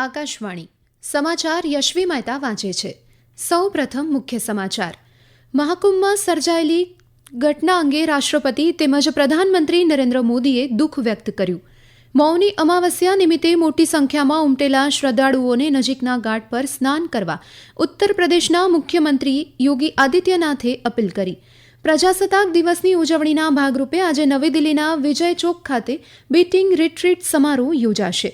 આકાશવાણી. સમાચાર યશવી મહેતા વાંચે છે. સૌ પ્રથમ મુખ્ય સમાચાર. મહાકુંભમાં સર્જાયેલી ઘટના અંગે રાષ્ટ્રપતિ તેમજ પ્રધાનમંત્રી નરેન્દ્ર મોદીએ દુઃખ વ્યક્ત કર્યું. મૌની અમાવસ્યા નિમિત્તે મોટી સંખ્યામાં ઉમટેલા શ્રદ્ધાળુઓને નજીકના ઘાટ પર સ્નાન કરવા ઉત્તર પ્રદેશના મુખ્યમંત્રી યોગી આદિત્યનાથે અપીલ કરી. પ્રજાસત્તાક દિવસની ઉજવણીના ભાગરૂપે આજે નવી દિલ્હીના વિજય ચોક ખાતે બીટિંગ રિટ્રીટ સમારોહ યોજાશે.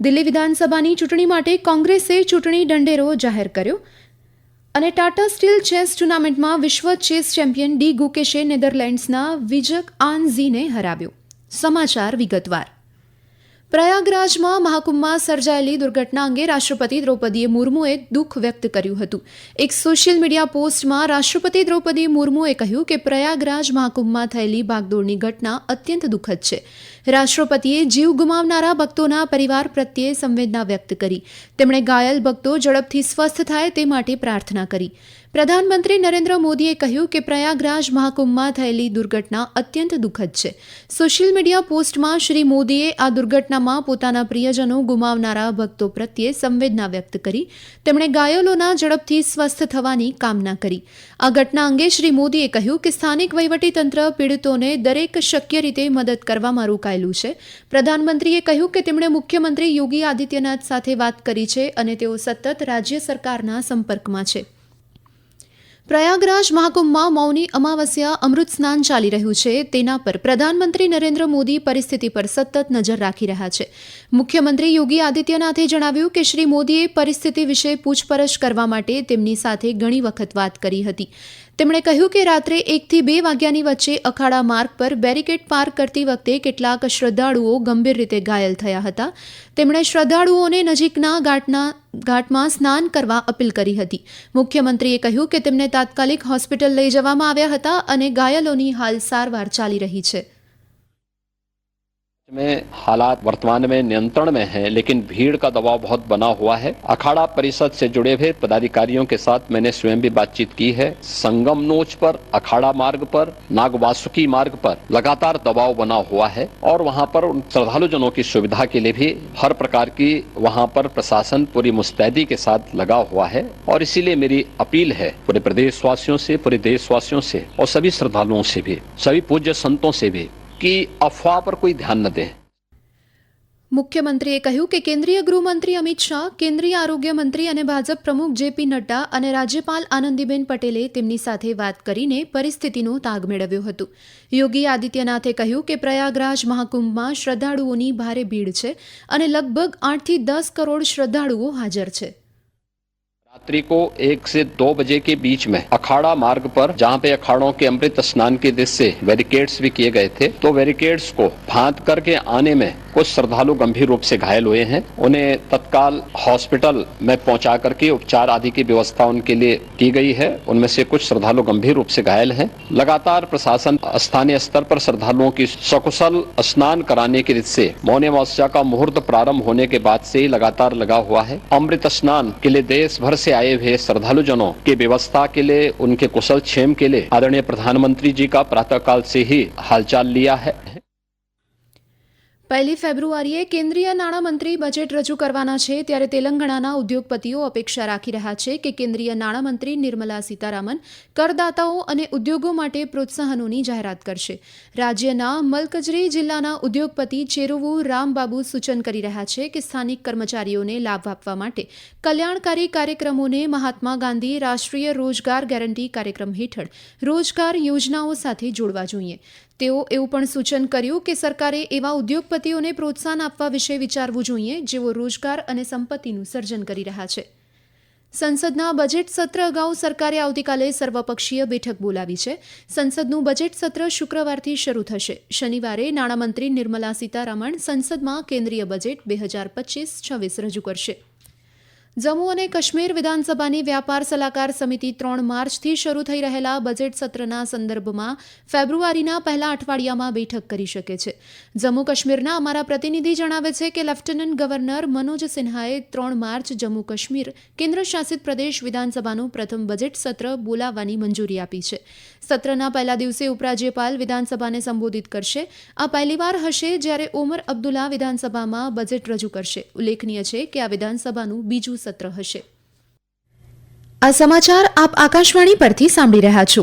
દિલ્હી વિધાનસભાની ચૂંટણી માટે કોંગ્રેસે ચૂંટણી ઢંઢેરો જાહેર કર્યો અને ટાટા સ્ટીલ ચેસ ટુર્નામેન્ટમાં વિશ્વ ચેસ ચેમ્પિયન ડી ગુકેશે નેધરલેન્ડ્સના વિજક આનઝીને હરાવ્યો. સમાચાર વિગતવાર. પ્રયાગરાજમાં મહાકુંભમાં સર્જાયેલી દુર્ઘટના અંગે રાષ્ટ્રપતિ દ્રૌપદી મુર્મુએ દુઃખ વ્યક્ત કર્યું હતું. એક સોશિયલ મીડિયા પોસ્ટમાં રાષ્ટ્રપતિ દ્રૌપદી મુર્મુએ કહ્યું કે પ્રયાગરાજ મહાકુંભમાં થયેલી ભાગદોડની ઘટના અત્યંત દુઃખદ છે. રાષ્ટ્રપતિએ જીવ ગુમાવનારા ભક્તોના પરિવાર પ્રત્યે સંવેદના વ્યક્ત કરી. તેમણે ઘાયલ ભક્તો ઝડપથી સ્વસ્થ થાય તે માટે પ્રાર્થના કરી. પ્રધાનમંત્રી નરેન્દ્ર મોદીએ કહ્યું કે પ્રયાગરાજ મહાકુંભમાં થયેલી દુર્ઘટના અત્યંત દુઃખદ છે. સોશિયલ મીડિયા પોસ્ટમાં શ્રી મોદીએ આ દુર્ઘટનામાં પોતાના પ્રિયજનો ગુમાવનારા ભક્તો પ્રત્યે સંવેદના વ્યક્ત કરી, તેમણે ઘાયલોના ઝડપથી સ્વસ્થ થવાની કામના કરી. આ ઘટના અંગે શ્રી મોદીએ કહ્યું કે સ્થાનિક વહીવટીતંત્ર પીડિતોને દરેક શક્ય રીતે મદદ કરવામાં રોકાયેલું છે. પ્રધાનમંત્રીએ કહ્યું કે તેમણે મુખ્યમંત્રી યોગી આદિત્યનાથ સાથે વાત કરી છે અને તેઓ સતત રાજ્ય સરકારના સંપર્કમાં છે. પ્રયાગરાજ મહાકુંભમાં મૌની અમાવસ્યા, અમૃત સ્નાન ચાલી રહ્યું છે. તેના પર પ્રધાનમંત્રી નરેન્દ્ર મોદી પરિસ્થિતિ પર સતત નજર રાખી રહ્યા છે. મુખ્યમંત્રી યોગી આદિત્યનાથે જણાવ્યું કે શ્રી મોદીએ પરિસ્થિતિ વિશે પૂછપરછ કરવા માટે તેમની સાથે ઘણી વખત વાત કરી હતી. તેમણે કહ્યું કે રાત્રે એકથી બે વાગ્યાની વચ્ચે અખાડા માર્ગ પર બેરિકેડ પાર કરતી વખતે કેટલાક શ્રદ્ધાળુઓ ગંભીર રીતે ઘાયલ થયા હતા. તેમણે શ્રદ્ધાળુઓને નજીકના ઘાટના, ઘાટમાં સ્નાન કરવા અપીલ કરી હતી. મુખ્યમંત્રીએ કહ્યું કે તેમને તાત્કાલિક હોસ્પિટલ લઈ જવામાં આવ્યા હતા અને ઘાયલોની હાલ સારવાર ચાલી રહી છે. में, हालात वर्तमान में नियंत्रण में है, लेकिन भीड़ का दबाव बहुत बना हुआ है। अखाड़ा परिषद से जुड़े हुए पदाधिकारियों के साथ मैंने स्वयं भी बातचीत की है। संगम नोच पर, अखाड़ा मार्ग पर, नागवासुकी मार्ग पर लगातार दबाव बना हुआ है और वहाँ पर श्रद्धालु जनों की सुविधा के लिए भी हर प्रकार की वहाँ पर प्रशासन पूरी मुस्तैदी के साथ लगा हुआ है और इसीलिए मेरी अपील है पूरे प्रदेशवासियों से, पूरे देशवासियों से और सभी श्रद्धालुओं से भी, सभी पूज्य संतों से भी कि अफवाह पर कोई ध्यान न दें મુખ્યમંત્રીએ કહ્યું કે કેન્દ્રીય ગૃહમંત્રી અમિત શાહ કેન્દ્રીય આરોગ્ય મંત્રી અને ભાજપ પ્રમુખ જેપી નડ્ડા અને રાજ્યપાલ આનંદીબેન પટેલે તેમની સાથે વાત કરીને પરિસ્થિતિનો તાગ મેળવ્યો હતો યોગી આદિત્યનાથે કહ્યું કે પ્રયાગરાજ મહાકુંભમાં શ્રદ્ધાળુઓની ભારે ભીડ છે અને લગભગ આઠથી દસ કરોડ શ્રદ્ધાળુઓ હાજર છે रात्रि को एक से दो बजे के बीच में अखाड़ा मार्ग पर, जहाँ पे अखाड़ों के अमृत स्नान के दृश्य बैरिकेड्स भी किए गए थे तो बैरिकेड्स को फांद करके आने में कुछ श्रद्धालु गंभीर रूप से घायल हुए हैं। उन्हें तत्काल हॉस्पिटल में पहुँचा करके उपचार आदि की व्यवस्था उनके लिए की गई है। उनमें से कुछ श्रद्धालु गंभीर रूप से घायल हैं। लगातार प्रशासन स्थानीय स्तर पर श्रद्धालुओं की सकुशल स्नान कराने के से मौन अमावस्या का मुहूर्त प्रारंभ होने के बाद से ही लगातार लगा हुआ है। अमृत स्नान के लिए देश भर से आए हुए श्रद्धालु जनों की व्यवस्था के लिए उनके कुशल क्षेम के लिए आदरणीय प्रधानमंत्री जी का प्रातःकाल से ही हालचाल लिया है પહેલી ફેબ્રુઆરીએ કેન્દ્રીય નાણામંત્રી બજેટ રજૂ કરવાના છે, ત્યારે તેલંગાણાના ઉદ્યોગપતિઓ અપેક્ષા રાખી રહ્યા છે કે કેન્દ્રીય નાણામંત્રી નિર્મલા સીતારામન કરદાતાઓ અને ઉદ્યોગો માટે પ્રોત્સાહનોની જાહેરાત કરશે. રાજ્યના મલકજરી જિલ્લાના ઉદ્યોગપતિ ચેરુવુ રામબાબુ સૂચન કરી રહ્યા છે કે સ્થાનિક કર્મચારીઓને લાભ આપવા માટે કલ્યાણકારી કાર્યક્રમોને મહાત્મા ગાંધી રાષ્ટ્રીય રોજગાર ગેરંટી કાર્યક્રમ હેઠળ રોજગાર યોજનાઓ સાથે જોડવા જોઈએ. તેઓ એવું પણ સૂચન કર્યું કે સરકારે એવા ઉદ્યોગપતિઓને પ્રોત્સાહન આપવા વિશે વિચારવું જોઈએ જેઓ રોજગાર અને સંપત્તિનું સર્જન કરી રહ્યા છે. સંસદના બજેટ સત્ર અગાઉ સરકારે આવતીકાલે સર્વપક્ષીય બેઠક બોલાવી છે. સંસદનું બજેટ સત્ર શુક્રવારથી શરૂ થશે. શનિવારે નાણામંત્રી નિર્મલા સીતારામણ સંસદમાં કેન્દ્રીય બજેટ બે હજાર પચીસ છવ્વીસ રજૂ કરશે. જમ્મુ અને કાશ્મીર વિધાનસભાની વ્યાપાર સલાહકાર સમિતિ ત્રણ માર્ચથી શરૂ થઈ રહેલા બજેટ સત્રના સંદર્ભમાં ફેબ્રુઆરીના પહેલા અઠવાડિયામાં બેઠક કરી શકે છે. જમ્મુ કાશ્મીરના અમારા પ્રતિનિધિ જણાવે છે કે લેફ્ટનન્ટ ગવર્નર મનોજ સિન્હાએ ત્રણ માર્ચ જમ્મુ કાશ્મીર કેન્દ્ર શાસિત પ્રદેશ વિધાનસભાનું પ્રથમ બજેટ સત્ર બોલાવવાની મંજૂરી આપી છે. સત્રના પહેલા દિવસે ઉપરાજ્યપાલ વિધાનસભાને સંબોધિત કરશે. આ પહેલીવાર હશે જ્યારે ઓમર અબ્દુલ્લા વિધાનસભામાં બજેટ રજૂ કરશે. ઉલ્લેખનીય છે કે આ વિધાનસભાનું બીજું સત્ર હશે. આ સમાચાર આપ આકાશવાણી પરથી સાંભળી રહ્યા છો.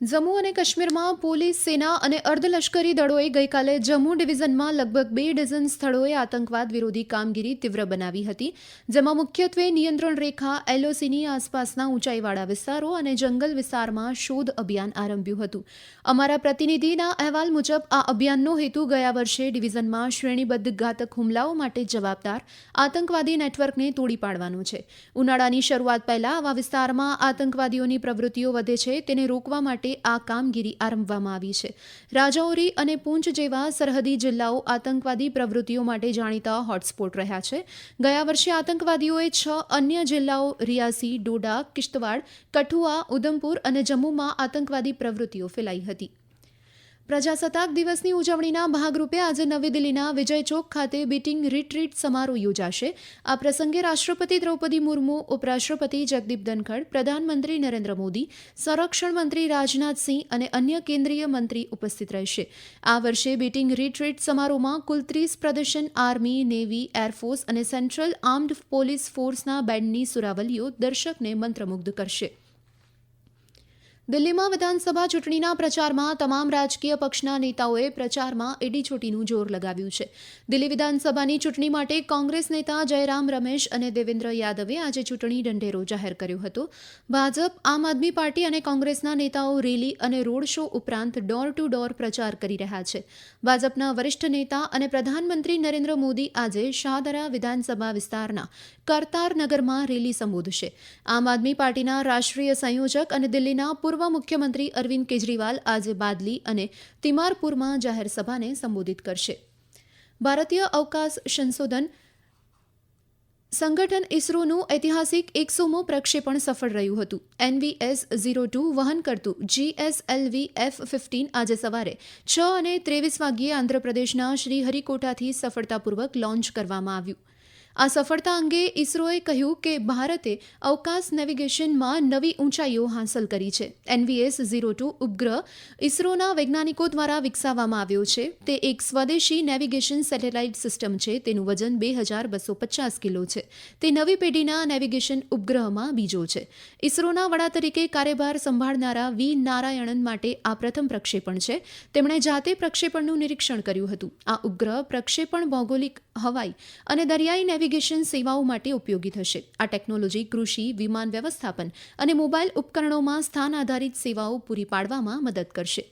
જમ્મુ અને કાશ્મીરમાં પોલીસ સેના અને અર્ધલશ્કરી દળોએ ગઈકાલે જમ્મુ ડિવિઝનમાં લગભગ બે ડઝન સ્થળોએ આતંકવાદ વિરોધી કામગીરી તીવ્ર બનાવી હતી, જેમાં મુખ્યત્વે નિયંત્રણ રેખા, એલઓસીની આસપાસના ઊંચાઈવાળા વિસ્તારો અને જંગલ વિસ્તારમાં શોધ અભિયાન આરંભ્યું હતું. અમારા પ્રતિનિધિના અહેવાલ મુજબ, આ અભિયાનનો હેતુ ગયા વર્ષે ડિવિઝનમાં શ્રેણીબદ્ધ ઘાતક હુમલાઓ માટે જવાબદાર આતંકવાદી નેટવર્કને તોડી પાડવાનો છે. ઉનાળાની શરૂઆત પહેલા આવા વિસ્તારમાં આતંકવાદીઓની પ્રવૃત્તિઓ વધે છે, તેને રોકવા માટે આ કામગીરી આરંભવામાં આવી છે. રાજૌરી અને પૂંચ જેવા સરહદી જિલ્લાઓ આતંકવાદી પ્રવૃત્તિઓ માટે જાણીતા હોટસ્પોટ રહ્યા છે. ગયા વર્ષે આતંકવાદીઓએ છ અન્ય જિલ્લાઓ રિયાસી, ડોડા, કિશ્તવાડ, કઠુઆ, ઉધમપુર અને જમ્મુમાં આતંકવાદી પ્રવૃત્તિઓ ફેલાઈ હતી. પ્રજાસત્તાક દિવસની ઉજવણીના ભાગરૂપે આજે નવી દિલ્હીના વિજય ચોક ખાતે બીટિંગ રિટ્રીટ સમારોહ યોજાશે. આ પ્રસંગે રાષ્ટ્રપતિ દ્રૌપદી મુર્મુ, ઉપરાષ્ટ્રપતિ જગદીપ ધનખડ, પ્રધાનમંત્રી નરેન્દ્ર મોદી, સંરક્ષણ મંત્રી રાજનાથસિંહ અને અન્ય કેન્દ્રીય મંત્રી ઉપસ્થિત રહેશે. આ વર્ષે બીટિંગ રિટ્રીટ સમારોહમાં કુલ ત્રીસ પ્રદર્શન આર્મી, નેવી એરફોર્સ અને સેન્ટ્રલ આર્મ્ડ પોલીસ ફોર્સના બેન્ડની સુરાવલીઓ દર્શકને મંત્રમુગ્ધ કરશે. દિલ્હીમાં વિધાનસભા ચૂંટણીના પ્રચારમાં તમામ રાજકીય પક્ષના નેતાઓએ પ્રચારમાં એડીચોટીનું જોર લગાવ્યું છે. દિલ્હી વિધાનસભાની ચૂંટણી માટે કોંગ્રેસ નેતા જયરામ રમેશ અને દેવેન્દ્ર યાદવે આજે ચૂંટણી ઢંઢેરો જાહેર કર્યો હતો. ભાજપ, આમ આદમી પાર્ટી અને કોંગ્રેસના નેતાઓ રેલી અને રોડ શો ઉપરાંત ડોર ટુ ડોર પ્રચાર કરી રહ્યા છે. ભાજપના વરિષ્ઠ નેતા અને પ્રધાનમંત્રી નરેન્દ્ર મોદી આજે શાહદરા વિધાનસભા વિસ્તારના કરતારનગરમાં રેલી સંબોધશે. આમ આદમી પાર્ટીના રાષ્ટ્રીય સંયોજક અને દિલ્હીના પૂર્વ મુખ્યમંત્રી અરવિંદ કેજરીવાલ આજે બાદલી અને તિમારપુરમાં જાહેર સભાને સંબોધિત કરશે. ભારતીય અવકાશ સંશોધન સંગઠન ઇસરોનું ઐતિહાસિક એકસોમું પ્રક્ષેપણ સફળ રહ્યું હતું. એનવીએસ ઝીરો ટુ વહન કરતું જીએસએલવી એફ ફિફ્ટીન આજે સવારે છ અને ત્રેવીસ વાગ્યે આંધ્રપ્રદેશના શ્રીહરિકોટાથી સફળતાપૂર્વક લોન્ચ કરવામાં આવ્યું. આ સફળતા અંગે ઇસરોએ કહ્યું કે ભારતે અવકાશ નેવિગેશનમાં નવી ઊંચાઈઓ હાંસલ કરી છે. એનવીએસ ઝીરો ટુ ઉપગ્રહ ઇસરોના વૈજ્ઞાનિકો દ્વારા વિકસાવવામાં આવ્યો છે. તે એક સ્વદેશી નેવિગેશન સેટેલાઇટ સિસ્ટમ છે. તેનું વજન બે હજાર બસો પચાસ કિલો છે. તે નવી પેઢીના નેવિગેશન ઉપગ્રહમાં બીજો છે. ઇસરોના વડા તરીકે કાર્યભાર સંભાળનારા વી નારાયણન માટે આ પ્રથમ પ્રક્ષેપણ છે. તેમણે જાતે પ્રક્ષેપણનું નિરીક્ષણ કર્યું હતું. આ ઉપગ્રહ પ્રક્ષેપણ ભૌગોલિક હવાઈ અને દરિયાઈ નેવિગેશન સેવાઓ માટે ઉપયોગી થશે. આ ટેકનોલોજી કૃષિ, વિમાન વ્યવસ્થાપન અને મોબાઈલ ઉપકરણોમાં સ્થાન આધારિત સેવાઓ પૂરી પાડવામાં મદદ કરશે.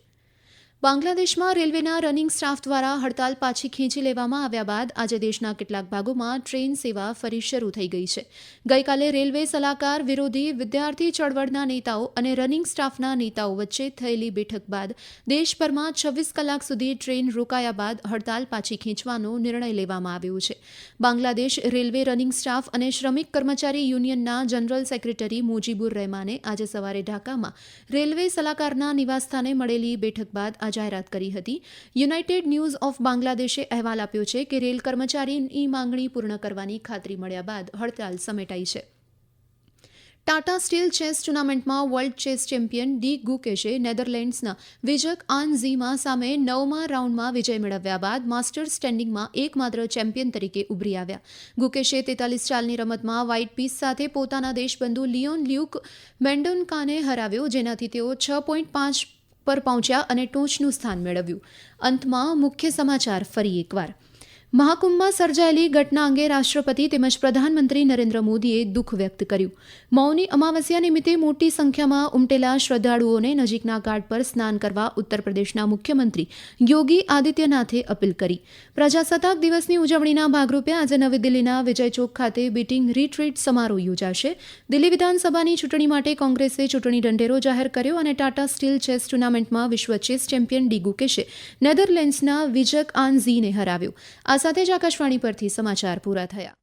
બાંગ્લાદેશમાં રેલવેના રનિંગ સ્ટાફ દ્વારા હડતાલ પાછી ખેંચી લેવામાં આવ્યા બાદ આજે દેશના કેટલાક ભાગોમાં ટ્રેન સેવા ફરી શરૂ થઈ ગઈ છે. ગઈકાલે રેલવે સલાહકાર વિરોધી વિદ્યાર્થી ચળવળના નેતાઓ અને રનિંગ સ્ટાફના નેતાઓ વચ્ચે થયેલી બેઠક બાદ દેશભરમાં છવ્વીસ કલાક સુધી ટ્રેન રોકાયા બાદ હડતાલ પાછી ખેંચવાનો નિર્ણય લેવામાં આવ્યો છે. બાંગ્લાદેશ રેલવે રનિંગ સ્ટાફ અને શ્રમિક કર્મચારી યુનિયનના જનરલ સેક્રેટરી મુજીબુર રહેમાને આજે સવારે ઢાકામાં રેલવે સલાહકારના નિવાસસ્થાને મળેલી બેઠક બાદ આ જાહેરાત કરી હતી. યુનાઇટેડ ન્યૂઝ ઓફ બાંગ્લાદેશે અહેવાલ આપ્યો છે કે રેલ કર્મચારીની માંગણી પૂર્ણ કરવાની ખાતરી મળ્યા બાદ હડતાલ સમેટાઈ છે. ટાટા સ્ટીલ ચેસ ટુર્નામેન્ટમાં વર્લ્ડ ચેસ ચેમ્પિયન ડી ગુકેશે નેધરલેન્ડ્સના વિજક આન ઝીમા સામે નવમા રાઉન્ડમાં વિજય મેળવ્યા બાદ માસ્ટર્સ સ્ટેન્ડિંગમાં એકમાત્ર ચેમ્પિયન તરીકે ઉભરી આવ્યા. ગુકેશે તેતાલીસ ચાલની રમતમાં વ્હાઇટ પીસ સાથે પોતાના દેશબંધુ લિયોન લ્યુક મેન્ડોનકાને હરાવ્યો, જેનાથી તેઓ છ પોઈન્ટ પાંચ પર પહોંચ્યા અને ટોચનું સ્થાન મેળવ્યું. અંતમાં મુખ્ય સમાચાર ફરી એકવાર. મહાકુંભમાં સર્જાયેલી ઘટના અંગે રાષ્ટ્રપતિ તેમજ પ્રધાનમંત્રી નરેન્દ્ર મોદીએ દુઃખ વ્યક્ત કર્યું. મૌની અમાવસ્યા નિમિત્તે મોટી સંખ્યામાં ઉમટેલા શ્રદ્ધાળુઓને નજીકના ઘાટ પર સ્નાન કરવા ઉત્તર પ્રદેશના મુખ્યમંત્રી યોગી આદિત્યનાથે અપીલ કરી. પ્રજાસત્તાક દિવસની ઉજવણીના ભાગરૂપે આજે નવી દિલ્હીના વિજય ચોક ખાતે બીટિંગ રીટ્રીટ સમારોહ યોજાશે. દિલ્હી વિધાનસભાની ચૂંટણી માટે કોંગ્રેસે ચૂંટણી ઢંઢેરો જાહેર કર્યો અને ટાટા સ્ટીલ ચેસ ટુર્નામેન્ટમાં વિશ્વ ચેસ ચેમ્પિયન ડી ગુકેશે નેધરલેન્ડ્સના વિજક આન ઝીને હરાવ્યો. આ સાથે જ આકાશવાણી પરથી સમાચાર પૂરા થયા.